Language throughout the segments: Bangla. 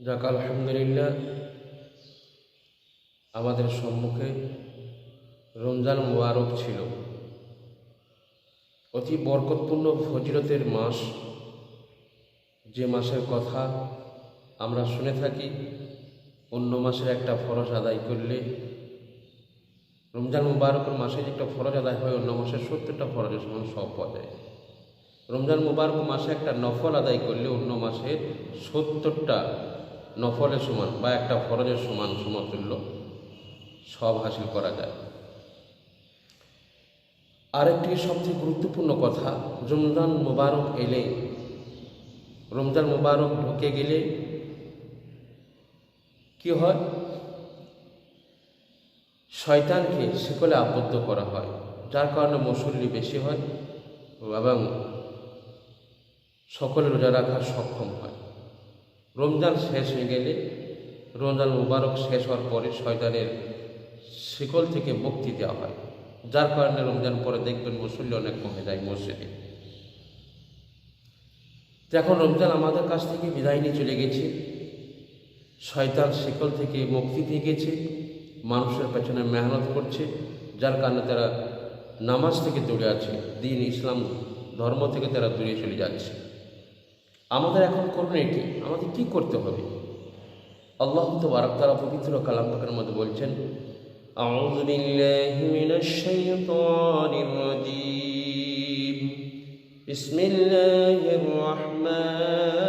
যাক, আলহামদুলিল্লাহ, আমাদের সম্মুখে রমজান মুবারক ছিল। অতি বরকতপূর্ণ ফজিরতের মাস। যে মাসের কথা আমরা শুনে থাকি, অন্য মাসের একটা ফরজ আদায় করলে, রমজান মুবারকের মাসে যে একটা ফরজ আদায় হয়, অন্য মাসের সত্তরটা ফরজের সমান সব পাওয়া যায়। রমজান মুবারক মাসে একটা নফল আদায় করলে অন্য মাসে সত্তরটা নফলের সমান বা একটা ফরজের সমান সমতুল্য, সব হাসিল করা যায়। আরেকটি সবচেয়ে গুরুত্বপূর্ণ কথা, রমজান মুবারক এলে, রমজান মুবারক ঢুকে গেলে কি হয়? শয়তানকে শিকলে আবদ্ধ করা হয়, যার কারণে মুসল্লি বেশি হয় এবং সকলে রোজা রাখা সক্ষম হয়। রমজান শেষ হয়ে গেলে, রমজান মুবারক শেষ হওয়ার পরে শয়তানের শিকল থেকে মুক্তি দেওয়া হয়। যার কারণে রমজান পরে দেখবেন মুসল্লি অনেক কমে যায় মসজিদে। এখন রমজান আমাদের কাছ থেকে বিদায় নিয়ে চলে গেছে। শয়তান শিকল থেকে মুক্তি দিয়ে গেছে, মানুষের পেছনে মেহনত করছে, যার কারণে তারা নামাজ থেকে দূরে আছে, দিন ইসলাম ধর্ম থেকে তারা দূরে চলে যাচ্ছে। আমাদের এখন করুন এটি আমাদের কি করতে হবে আল্লাহ তো বারাক তারা পবিত্র কালাম পাকের মধ্যে বলছেন أعوذ بالله من الشيطان الرجيم بسم الله الرحمن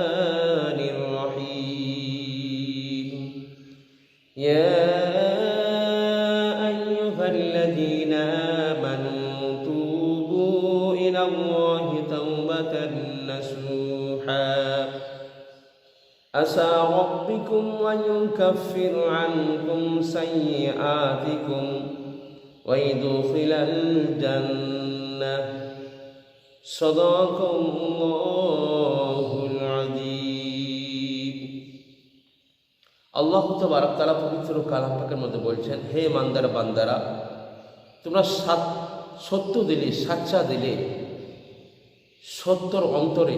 عسى ربكم أن يكفر عنكم سيئاتكم ويدخل الجنة صدق الله العظيم আল্লাহ তবারক তালা পবিত্র কালাম পাকের মধ্যে বলছেন হে মান্দার বান্দারা তোমরা সাত সত্য দিলে সাচ্চা দিলে সত্যর অন্তরে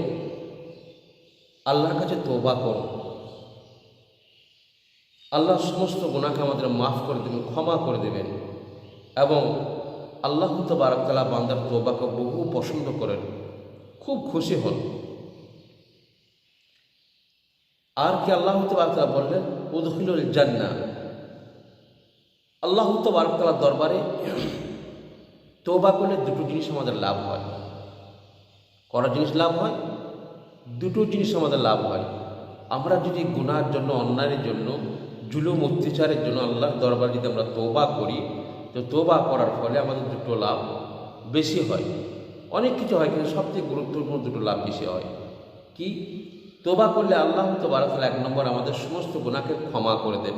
আল্লাহর কাছে তোবা করো। আল্লাহ সমস্ত গুণাকে আমাদের মাফ করে দেবেন, ক্ষমা করে দেবেন। এবং আল্লাহ তো বারাকতালা বান্দার তোবাকে বহু পছন্দ করেন। খুব খুশি হন। আর কি আল্লাহ তো বারাকতালা বললেন? উদহিলুল জান্না আল্লাহ তো বারাকতালার দরবারে তোবা করলে দুটো জিনিস আমাদের লাভ হয়। কটা জিনিস লাভ হয়? দুটো জিনিস আমাদের লাভ হয়। আমরা যদি গুনার জন্য, অন্যায়ের জন্য, জুলুম, অত্যাচারের জন্য আল্লাহর দরবার যদি আমরা তোবা করি, তো তোবা করার ফলে আমাদের দুটো লাভ বেশি হয়। অনেক কিছু হয়, কিন্তু সবথেকে গুরুত্বপূর্ণ দুটো লাভ বেশি হয়। কি? তোবা করলে আল্লাহ তো বারাতাল এক নম্বর আমাদের সমস্ত গুণাকে ক্ষমা করে দেন,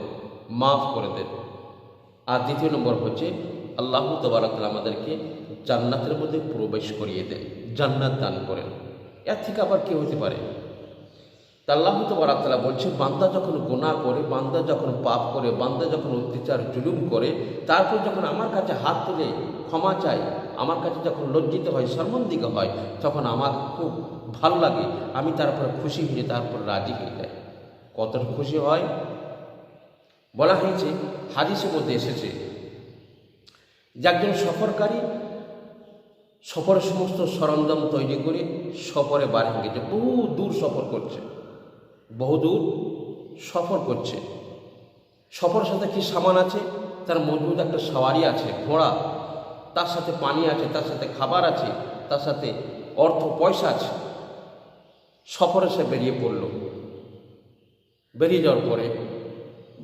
মাফ করে দেন। আর দ্বিতীয় নম্বর হচ্ছে, আল্লাহ তো তবারাকাল আমাদেরকে জান্নাতের মধ্যে প্রবেশ করিয়ে দেন, জান্নাত দান করেন। এর থেকে আবার কে হতে পারে? তা আল্লাহ তবরাকালা বলছে বান্দা যখন গোনা করে, বান্দা যখন পাপ করে, বান্দা যখন অত্যাচার, জুলুম করে, তারপর যখন আমার কাছে হাত তুলে ক্ষমা চায়, আমার কাছে যখন লজ্জিত হয় শর্মন্দিকা হয়, তখন আমার খুব ভালো লাগে, আমি তারপরে খুশি হয়ে তারপর রাজি হয়ে যাই। কতটা খুশি হয়? বলা হয়েছে, হাদিসের মধ্যে এসেছে যে একজন সফরকারী সফরের সমস্ত সরঞ্জাম তৈরি করে সফরে বাড়ি গেছে। বহু দূর সফর করছে। বহু দূর সফর করছে। সফরের সাথে কি সামান আছে? তার মজবুত একটা সাওয়ারি আছে, ঘোড়া। তার সাথে পানি আছে, তার সাথে খাবার আছে, তার সাথে অর্থ পয়সা আছে। সফরে সে বেরিয়ে পড়ল। বেরিয়ে যাওয়ার পরে,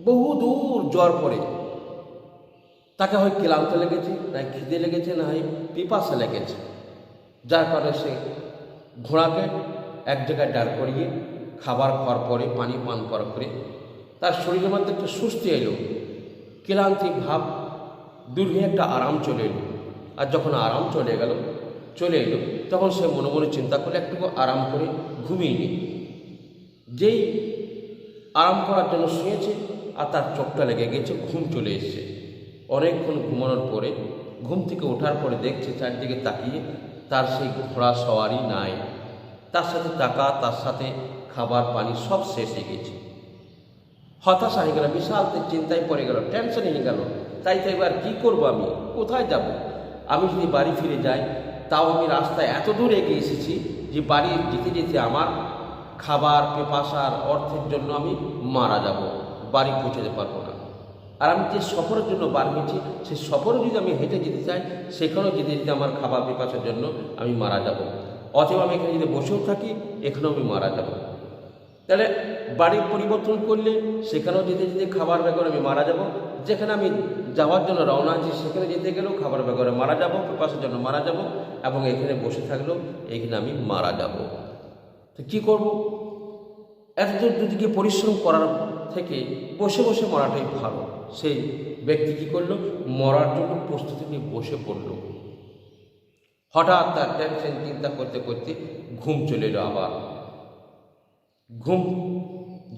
বহু দূর যাওয়ার পরে তাকে হয় ক্লান্ত লেগেছে, না খিদে লেগেছে, না হয় পিপাসা লেগেছে। যার কারণে সে ঘোড়াকে এক জায়গায় দাঁড় করিয়ে খাবার খাওয়ার পরে, পানি পান করার পরে তার শরীরের মধ্যে একটা সুস্থি এলো। ক্লান্তি ভাব দূর হয়ে একটা আরাম চলে এলো। আর যখন আরাম চলে গেল, চলে এলো, তখন সে মনে মনে চিন্তা করলে, একটু আরাম করে ঘুমিয়ে নি যেই আরাম করার জন্য শুয়েছে, আর তার চোখটা লেগে গেছে, ঘুম চলে এসছে। অনেকক্ষণ ঘুমানোর পরে, ঘুম থেকে ওঠার পরে দেখছে চারদিকে তাকিয়ে তার সেই ঘোড়া সওয়ারি নাই। তার সাথে টাকা তার সাথে খাবার, পানি সব শেষ হয়ে গেছে। হতাশা হয়ে গেল, বিশাল চিন্তায় পড়ে গেল টেনশন হয়ে গেল। তাই তো এবার কী করব আমি? কোথায় যাব? আমি যদি বাড়ি ফিরে যাই, তাও আমি রাস্তায় এত দূর এগিয়ে এসেছি যে বাড়ি যেতে যেতে আমার খাবার পেপাসার অর্থের জন্য আমি মারা যাব। বাড়ি পৌঁছাতে পারব আর আমি যে সফরের জন্য বার হয়েছি সেই সফরে যদি আমি হেঁটে যেতে চাই, সেখানেও যেতে যেতে আমার খাবার পেপাসার জন্য আমি মারা যাব। অথবা আমি এখানে যদি বসেও থাকি, এখানেও আমি মারা যাব। তাহলে বাড়ি পরিবর্তন করলে সেখানেও যেতে যেতে খাবার ব্যাগরে আমি মারা যাব। যেখানে আমি যাওয়ার জন্য রওনা আছি সেখানে যেতে গেলেও খাবার ব্যাগরে মারা যাব, পেপাসের জন্য মারা যাব এবং এখানে বসে থাকলেও এখানে আমি মারা যাব। তো কী করব? এতদূর দুদিকে পরিশ্রম করার থেকে বসে বসে মরাটাই ভালো। সেই ব্যক্তি কী করল? মরার জন্য প্রস্তুতি নিয়ে বসে পড়ল। হঠাৎ তার টেনশন চিন্তা করতে করতে ঘুম চলে এলো আবার। ঘুম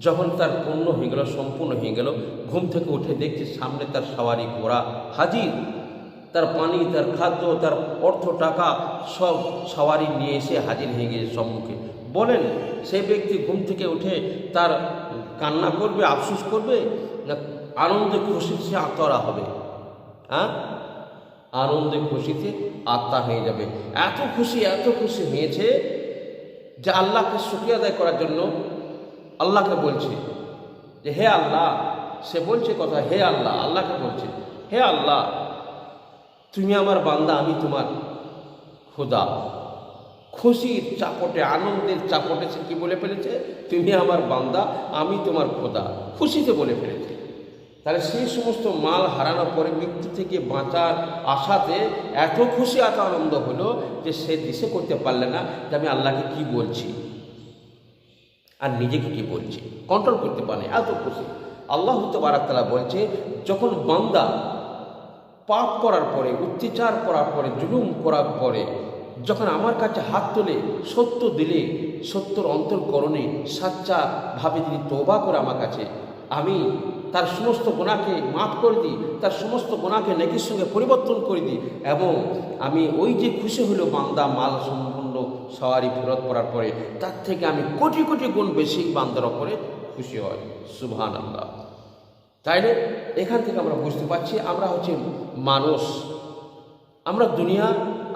যখন তার পূর্ণ হয়ে গেল, সম্পূর্ণ হয়ে গেল, ঘুম থেকে উঠে দেখছে সামনে তার সওয়ারি ঘোড়া হাজির। তার পানি, তার খাদ্য, তার অর্থ, টাকা সব সওয়ারি নিয়ে এসে হাজির হয়ে গিয়েছে সম্মুখে। বলেন, সেই ব্যক্তি ঘুম থেকে উঠে তার কান্না করবে, আফসোস করবে? না আনন্দে খুশিতে আত্মরা হবে। হ্যাঁ? আনন্দে খুশিতে আত্মা হয়ে যাবে। এত খুশি এত খুশি হয়েছে যে আল্লাহকে সুখী আদায় করার জন্য আল্লাহকে বলছে যে, হে আল্লাহ। সে বলছে কথা, হে আল্লাহ। আল্লাহকে বলছে, হে আল্লাহ, তুমি আমার বান্দা, আমি তোমার খোদা। খুশির চাপটে, আনন্দের চাপটে সে কি বলে ফেলেছে? তুমি আমার বান্দা, আমি তোমার খোদা। খুশিতে বলে ফেলেছে। তাহলে সেই সমস্ত মাল হারানোর পরে মৃত্যু থেকে বাঁচার আশাতে এত খুশি, এত আনন্দ হলো যে সে দিশে করতে পারলে না যে আমি আল্লাহকে কি বলছি? আর নিজেকে কি বলছি? কন্ট্রোল করতে পারে এত খুশি। আল্লাহ বারাকতালা বলছে, যখন বান্দা পাপ করার পরে, অত্যাচার করার পরে, জুলুম করার পরে, যখন আমার কাছে হাত তোলে, সত্য দিলে, সত্যর অন্তর্করণে সাচ্চা ভাবে যদি তোবা করে আমার কাছে, আমি তার সমস্ত গোনাকে মাফ করে দিই, তার সমস্ত গোনাকে নেকির সঙ্গে পরিবর্তন করে দিই এবং আমি ওই যে খুশি হলো বান্দা মাল সম্পূর্ণ সওয়ারি ফেরত করার পরে, তার থেকে আমি কোটি কোটি গুণ বেশি বান্দার ওপরে খুশি হয় সুবহান আল্লাহ তাইলে এখান থেকে আমরা বুঝতে পারছি আমরা হচ্ছে মানুষ। আমরা দুনিয়া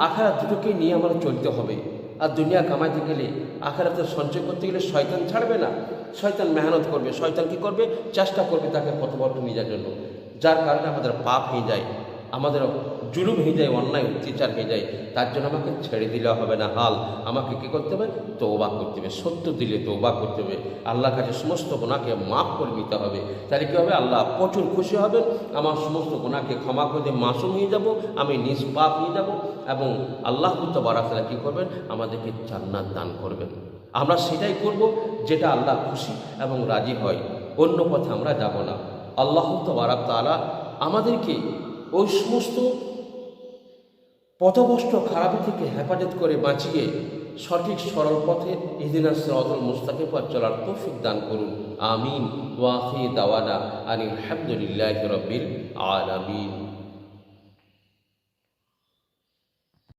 আখারা দুটোকে নিয়ে আমরা চলতে হবে। আর দুনিয়া কামাইতে গেলে আখারাতে সঞ্চয় করতে গেলে শয়তান ছাড়বে না। শয়তান মেহনত করবে, শয়তান কি করবে? চেষ্টা করবে তাকে পথবর্ত নিয়ে যাওয়ার জন্য। যার কারণে আমাদের পাপ হয়ে যায়, আমাদের জুলুম হয়ে যায়, অন্যায়, অত্যাচার হয়ে যায়, তার জন্য আমাকে ছেড়ে দিলে হবে না, হাল। আমাকে কী করতে হবে? তৌবা করতে হবে, সত্য দিলে তৌবা করতে হবে। আল্লাহর কাছে সমস্ত গোনাকে মাফ করে নিতে হবে। তাহলে কী হবে? আল্লাহ প্রচুর খুশি হবেন। আমার সমস্ত গোনাকে ক্ষমা করে দিয়ে মাসুম হয়ে যাব, আমি নিষ্পাপ হয়ে যাব এবং আল্লাহ বারাকালা কী করবেন? আমাদেরকে জান্নাত দান করবেন। আমরা সেটাই করব। যেটা আল্লাহ খুশি এবং রাজি হয়। অন্য পথে আমরা যাব না। আল্লাহ বারাক তালা আমাদেরকে ওই সমস্ত পথভষ্ট খারাপি থেকে হেফাজত করে বাঁচিয়ে সঠিক সরল পথে ইদিনা সিরাতুল মুস্তাকিম পথ চলার তৌফিক দান করুন। আমিন। ওয়াহি দাওয়ানা আনিল হামদুলিল্লাহি রাব্বিল আলামিন।